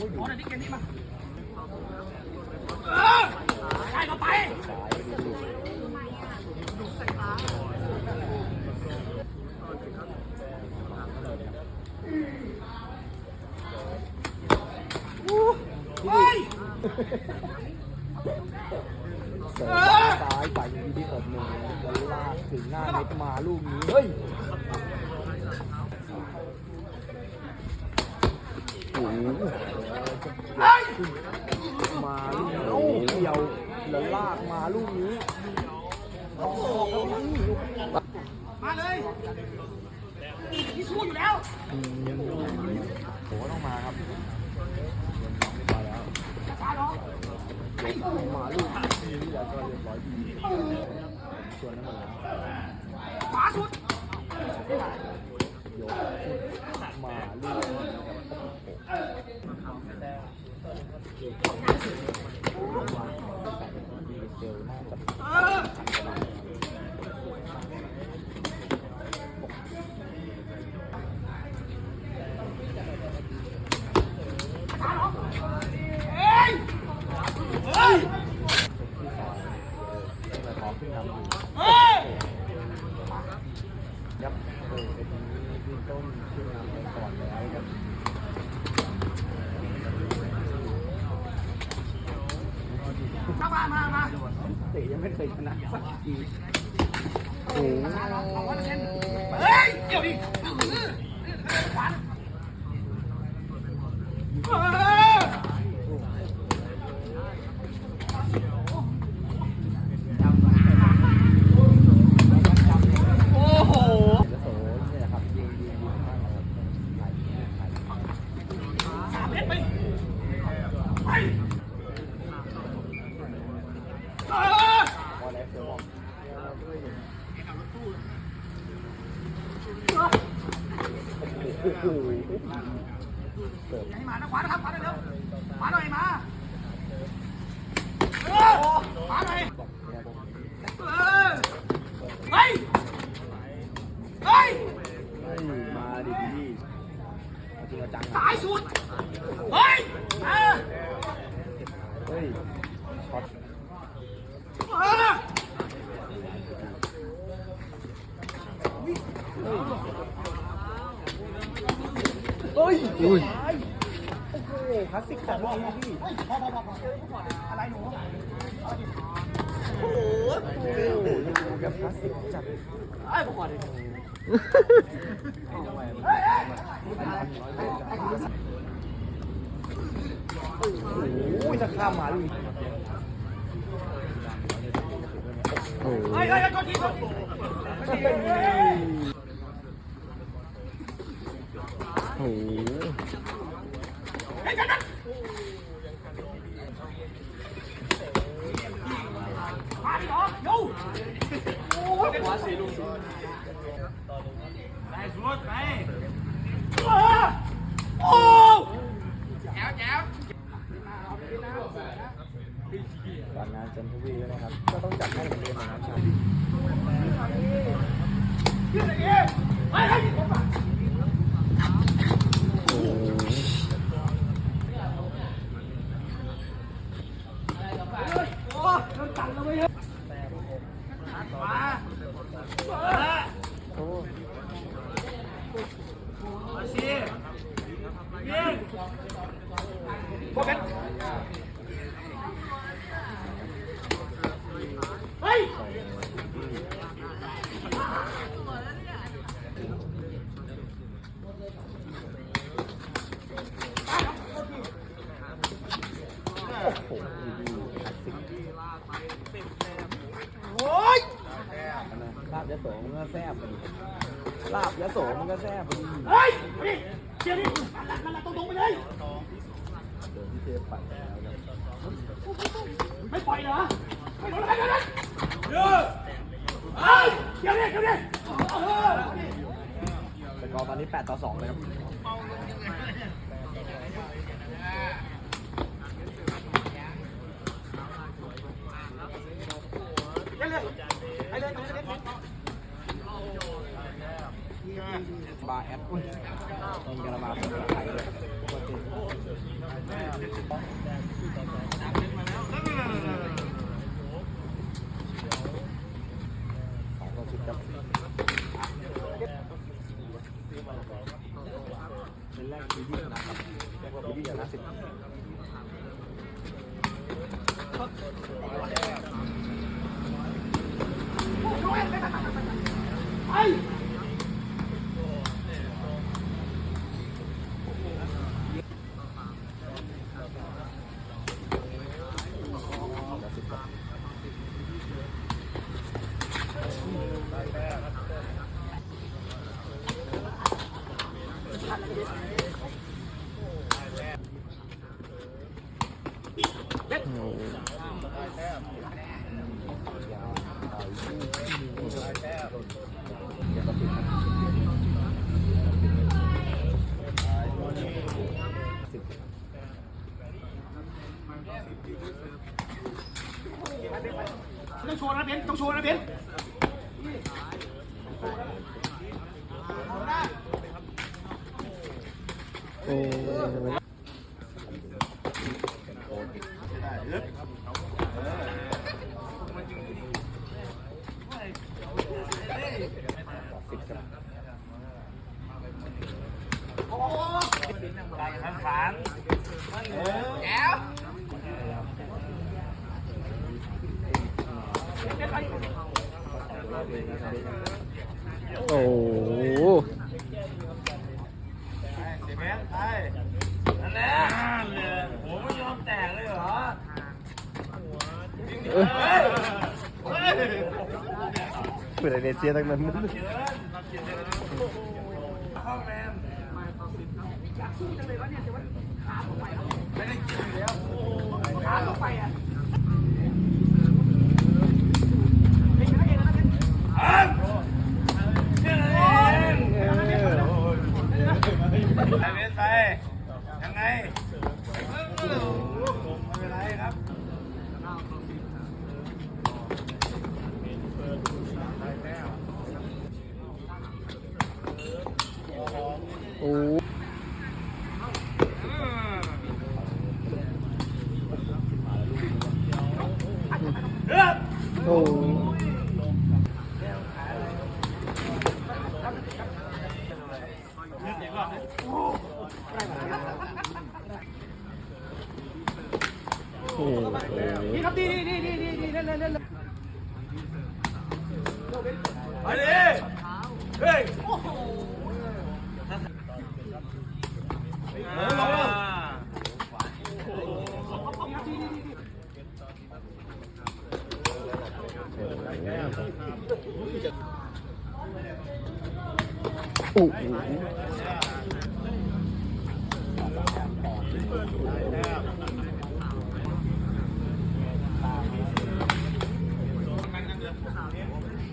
อ้ยขอหน่อยที่เกมนี้มาเออได้ก็ไปสายไปดูดูเฮ้ยเสยซ้ายไปอยู่ที่ผมหนึ่งแล้วลากถึงหน้าเน็ตมาลูกนี้ เฮ้ยโอ้โห เฮ้ย มาลูกเกี่ยวแล้วลากมาลูกนี้มาเลยพี่สู้อยู่แล้วอืมโหต้องมาครับมาแล้วมาลูกนี้แล้วก็เรียบร้อยดีชวนนั้นมาแล้วขวาสุดยกมาลูกนี้ดี เออ ไม่เคยชนะสักทีโอ้โหเฮ้ยเดี๋ยวดิขวาเออ โอ้โห แล้วโสเนี่ยครับยิงยิงยิงข้างเราไหลไหล สามเมตรไปไปเออ พอแล้วเซลบอก โอ้โหเสิร์ฟอย่าให้มานะขวานะครับขวาหน่อยเร็วขวาหน่อยมาเออขวาหน่อยเออเฮ้ยเฮ้ยมาดิพี่เอาจริงเอาจังสายสุดเฮ้ยเออเฮ้ยช็อตเออเฮ้ ยอุ้ยโอ้โหคลาสสิกจัดเลยพี่เฮ้ยพอพอพอพออะไรหนูโอ้โหแบบคลาสสิกจัดไอ้พวกก่อนดิโอ้ยจะข้ามมาลูกโอ้โหเฮ้ยเฮ้ยเฮ้ยโทษทีโทษทีโอ้โหเฮ้ยกันนั้นมาดิเหรอโย่โอ้ยขวาสี่ลูกได้สุดไปเออโอ้แจ๋วแจ๋ว การงานจันทวีนะครับ ก็ต้องจัดให้เหมือนเดิมนะครับชา ยืดอย่างงี้เฮ้ยเฮ้ยผมอะ โอ้โห โอ้โดนตันแล้วเว้ยมาเออ โอ้ มาสิยิงพวกกันเฮ้ย โหดีคลาสสิก โอ้ย ลาบยะโสมันก็แซ่บพอดีลาบยะ โสมันก็แซ่บพอดีเฮ้ยมาดิเดี๋ยวดินั่นแหละตรงๆไปเลยเดินที่เทปปัดแล้วครับไม่ปล่อยเหรอไม่ปล่อยแล้วกันเดี๋ยวเฮ้ยเดี๋ยวดิเดี๋ยวดิเออแต่กอร์ตอนนี้8ต่อ2เลยครับ เดี๋ยวเลยไปเลยไปเลยไปเลย ค บาร์แอปอุ้ยมี กระมาเป็นไทยด้วยปกติสองต่อสิบครับเป็นแรกที่ที่ชนะครับแรกว่าที่ชนะสิบ ไอ้ ต้องโชว์นะเบนต้องโชว์นะเบน โอ้สิบครับ โอ้โหนั่นแหละเลยโอ้ไม่ยอมแตกเลยเหรอเปิดไอเนเซียทั้งนั้นเข้าแมนขาลงไปอะเป็นกันเองนะ เป็นเชื่อเองไปเบนไปยังไงไม่เป็นไรครับ โอ้โหโอ้โหนี่ครับดีดีดีดีดีเล่นเล่นเล่นไปดิเฮ้ยไปโอ้โห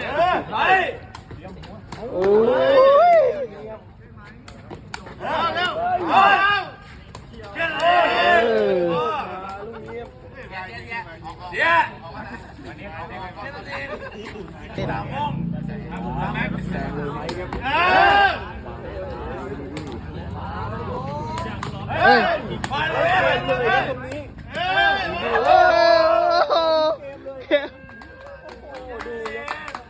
เนี่ยไปโอ้ยเร็วเร็วเร็วเชื่อเลยเดี๋ยว เฮ้ย